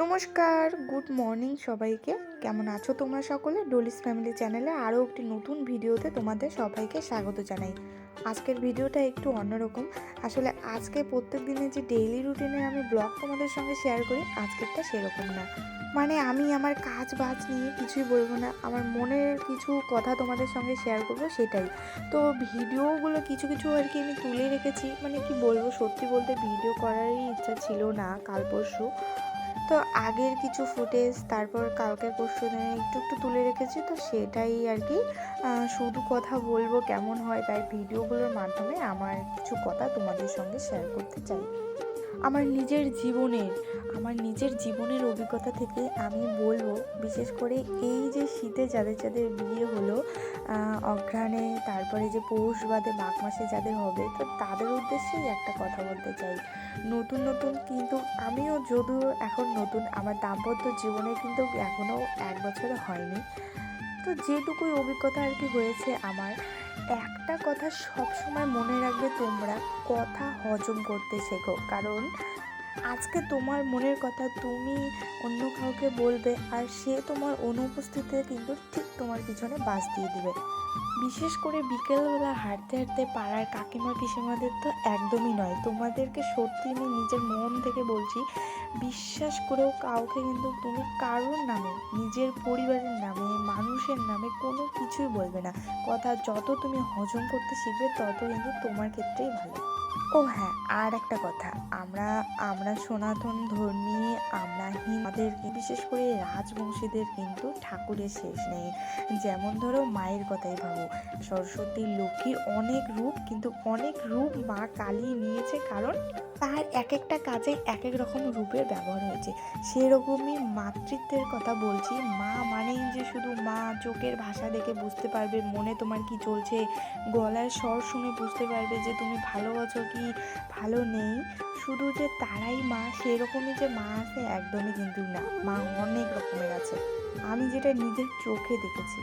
নমস্কার, good morning সবাইকে। কেমন আছো তোমরা সকলে? ডোলিস ফ্যামিলি চ্যানেলে আরও একটি নতুন ভিডিওতে তোমাদের সবাইকে স্বাগত জানাই। আজকের ভিডিওটা একটু অন্যরকম। আসলে আজকে প্রত্যেক দিনের যে ডেইলি রুটিনে আমি ব্লগ তোমাদের সঙ্গে শেয়ার করি, আজকেরটা সেরকম না। মানে আমি আমার কাজ বাজ নিয়ে কিছুই বলব না, আমার মনের কিছু কথা তোমাদের সঙ্গে শেয়ার করব সেটাই। তো ভিডিওগুলো কিছু কিছু আর কি আমি তুলে রেখেছি মানে কি বলব সত্যি বলতে ভিডিও করারই ইচ্ছা ছিল না কাল পরশু। তো আগের কিছু ফুটেজ তারপর কালকে পরশু দিনে একটু একটু তুলে রেখেছি, তো সেটাই আর কি। শুধু কথা বলব কেমন হয় তাই ভিডিওগুলোর মাধ্যমে আমার কিছু কথা তোমাদের সঙ্গে শেয়ার করতে চাই। আমার নিজের জীবনের আমার নিজের জীবনের অভিজ্ঞতা থেকে আমি বলব, বিশেষ করে এই যে শীতে যাদের যাদের বিয়ে হলো অঘ্রাণে, তারপরে যে পৌষ বাদে, মাঘ মাসে যাদের হবে, তো তাদের উদ্দেশ্যেই একটা কথা বলতে চাই। নতুন নতুন কিন্তু আমিও যদিও এখন নতুন, আমার দাম্পত্য জীবনে কিন্তু এখনও এক বছরও হয়নি। তো যেটুকুই অভিজ্ঞতা আর কি হয়েছে আমার, একটা কথা সবসময় মনে রাখবে তোমরা, কথা হজম করতে শেখো। কারণ আজকে তোমার মনের কথা তুমি অন্য কাউকে বলবে আর সে তোমার অনুপস্থিতিতে কিন্তু ঠিক তোমার পিছনে বাস দিয়ে দিবে। বিশেষ করে বিকেলবেলা হাঁটতে হাঁটতে পাড়ার কাকিমা পিসিমাদের তো একদমই নয়। তোমাদেরকে সত্যি আমি নিজের মন থেকে বলছি, বিশ্বাস করেও কাউকে কিন্তু তুমি কারোর নামে, নিজের পরিবারের নামে, মানুষের নামে কোনো কিছুই বলবে না। কথা যত তুমি হজম করতে শিখবে, তত কিন্তু তোমার ক্ষেত্রেই ভালো। ও হ্যাঁ আর একটা কথা। আমরা আমরা সনাতন ধর্মী, আমরা হিন্দুদের বিশেষ করে রাজবংশীদের কিন্তু ঠাকুরের শেষ নেই। যেমন ধরো মায়ের কথাই ভাবো সরস্বতী লক্ষ্মীর অনেক রূপ, কিন্তু অনেক রূপ মা কালী নিয়েছে কারণ তার এক একটা কাজে এক এক রকম রূপের ব্যবহার হয়েছে। সেরকমই মাতৃত্বের কথা বলছি। মা মানেই যে শুধু মা চোখের ভাষা দেখে বুঝতে পারবে, মনে তোমার কি চলছে, গলার স্বর শুনে বুঝতে পারবে যে তুমি ভালো আছো কি ভালো নেই। শুধু যে তারাই মা, সেরকমই যে মা আছে, একদমই কিন্তু না। মা অনেক রকমের আছে। আমি যেটা নিজের চোখে দেখেছি।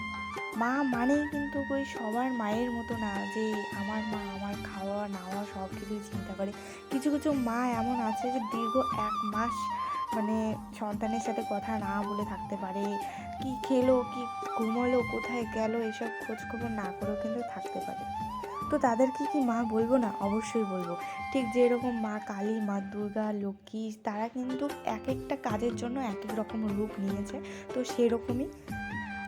মা মানেই কিন্তু ওই সবার মায়ের মতো না, যে আমার মা, আমার খাওয়া, নাওয়া সব কিছুই চিন্তা করে। কিছু কিছু মা এমন আছে যে দীর্ঘ এক মাস মানে সন্তানের সাথে কথা না বলে থাকতে পারে। কি খেলো, কি ঘুমালো, কোথায় গেল, এসব খোঁজখবর না করেও কিন্তু থাকতে পারে। তো তাদেরকে কি মা বলব না? অবশ্যই বলব। ঠিক যেরকম মা কালী, মা দুর্গা, লক্ষ্মী, তারা কিন্তু এক একটা কাজের জন্য এক এক রকম রূপ নিয়েছে। তো সেরকমই।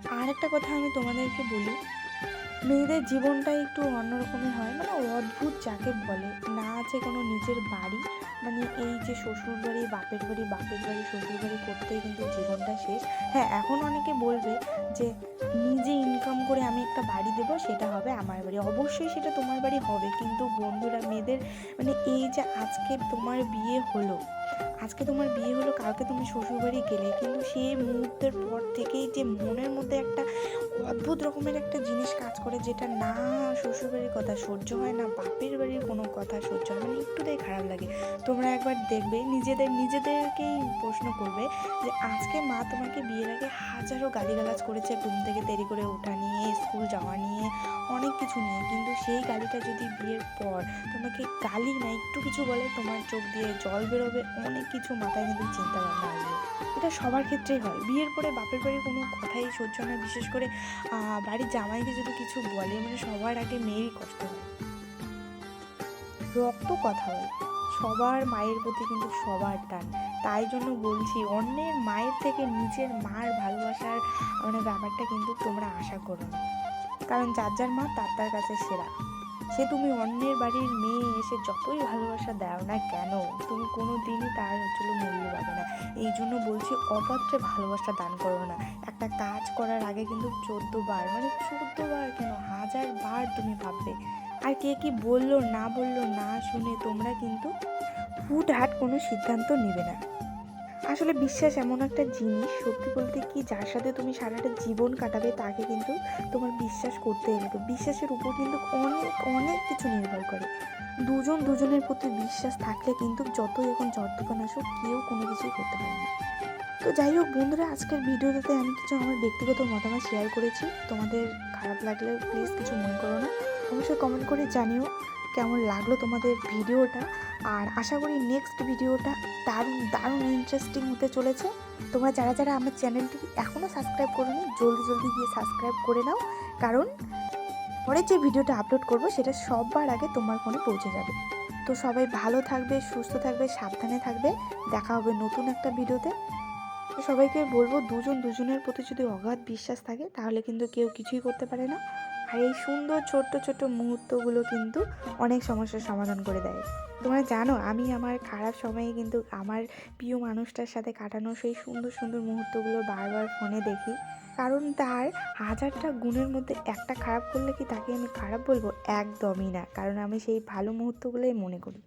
আর একটা কথা আমি তোমাদেরকে বলি মেয়েদের জীবনটা একটু অন্যরকমই হয়। মানে অদ্ভুত যাকে বলে। না আছে কোনো নিজের বাড়ি। মানে এই যে শ্বশুর বাড়ি বাপের বাড়ি বাপের বাড়ি শ্বশুর বাড়ি করতেই কিন্তু জীবনটা শেষ। হ্যাঁ এখন অনেকে বলবে যে নিজে ইনকাম করে আমি একটা বাড়ি দেবো, সেটা হবে আমার বাড়ি। অবশ্যই সেটা তোমার বাড়ি হবে। কিন্তু বন্ধুরা, মেয়েদের মানে এই যে আজকে তোমার বিয়ে হলো, আজকে তোমার বিয়ে হলো, কালকে তুমি শ্বশুরবাড়ি গেলে। কিন্তু সেই মুহূর্তের পর থেকেই যে মনের মধ্যে একটা অদ্ভুত রকমের একটা জিনিস কাজ করে যেটা না শ্বশুরবাড়ির কথা, সহ্য হয় না, বাপের বাড়ির কোনো কথা সহ্য হয় মানে একটুটাই খারাপ লাগে। তোমরা একবার দেখবে, নিজেদের, নিজেদেরকেই প্রশ্ন করবে যে আজকে মা তোমাকে বিয়ের আগে হাজারো গালিগালাজ করেছে ঘুম থেকে দেরি করে ওঠা নিয়ে, স্কুল যাওয়া নিয়ে, অনেক কিছু নিয়ে। কিন্তু সেই গালিটা যদি বিয়ের পর তোমাকে গালি না, একটু কিছু বলে, তোমার চোখ দিয়ে জল বেরোবে, অনেক কিছু মাথায় কিন্তু চিন্তা ভাবনা আসবে। এটা সবার ক্ষেত্রেই হয়। বিয়ের পরে বাপের বাড়ির কোনো কথাই সহ্য হয় না। বিশেষ করে বাড়ির জামাইকে যদি কিছু বলে মানে সবার আগে মেয়েরই কষ্ট হয়। রক্ত কথা হয় সবার মায়ের প্রতি কিন্তু সবার টান। তাই জন্য বলছি, অন্যের মায়ের থেকে নিজের মার ভালোবাসার মানে ব্যাপারটা কিন্তু তোমরা আশা করো না। কারণ যার যার মা, তার তার কাছে সেরা। সে তুমি অন্যের বাড়ির মেয়ে এসে যতই ভালোবাসা দাও না কেন, তুমি কোনো দিনই তার হচ্ছিল মূল্য পাবে না। এই জন্য বলছি অপাত্রে ভালোবাসা দান করো না। একটা কাজ করার আগে কিন্তু চোদ্দ বার মানে চোদ্দ বার কেন? হাজার বার তুমি ভাববে। আর কে কি বলল, না বলল, না শুনে তোমরা কিন্তু হুটহাট কোনো সিদ্ধান্ত নেবে না। আসলে বিশ্বাস এমন একটা জিনিস, সত্যি বলতে কি যার সাথে তুমি সারাটা জীবন কাটাবে তাকে কিন্তু তোমার বিশ্বাস করতে হবে। বিশ্বাসের উপর কিন্তু অনেক অনেক কিছু নির্ভর করে। দুজন দুজনের প্রতি বিশ্বাস থাকলে কিন্তু যতই এখন তুফান আসুক কেউ কোনো কিছুই করতে পারে না। তো যাই হোক বন্ধুরা, আজকের ভিডিওটাতে আমি কিছু আমার ব্যক্তিগত মতামত শেয়ার করেছি। তোমাদের খারাপ লাগলে প্লিজ কিছু মনে করো না। অবশ্যই কমেন্ট করে জানিও। কেমন লাগল তোমাদের ভিডিওটা? আর আশা করি নেক্সট ভিডিওটা দারুণ দারুণ ইন্টারেস্টিং হতে চলেছে। তোমরা যারা যারা আমার চ্যানেলটি এখনও সাবস্ক্রাইব করোনি, জলদি জলদি গিয়ে সাবস্ক্রাইব করে নাও। কারণ পরে যে ভিডিওটা আপলোড করব, সেটা সবার আগে তোমার ফোনে পৌঁছে যাবে। তো সবাই ভালো থাকবে, সুস্থ থাকবে, সাবধানে থাকবে। দেখা হবে নতুন একটা ভিডিওতে। সবাইকে বলব, দুজন দুজনের প্রতি যদি অগাধ বিশ্বাস থাকে, তাহলে কিন্তু কেউ কিছুই করতে পারে না। আর এই সুন্দর ছোট্ট ছোট্ট মুহূর্তগুলো কিন্তু অনেক সমস্যার সমাধান করে দেয়। তোমরা জানো, আমি আমার খারাপ সময়ে কিন্তু আমার প্রিয় মানুষটার সাথে কাটানো সেই সুন্দর সুন্দর মুহূর্তগুলো বারবার ফোনে দেখি। কারণ তার হাজারটা গুণের মধ্যে একটা খারাপ করলে কি তাকে আমি খারাপ বলব? একদমই না। কারণ আমি সেই ভালো মুহূর্তগুলোই মনে করি।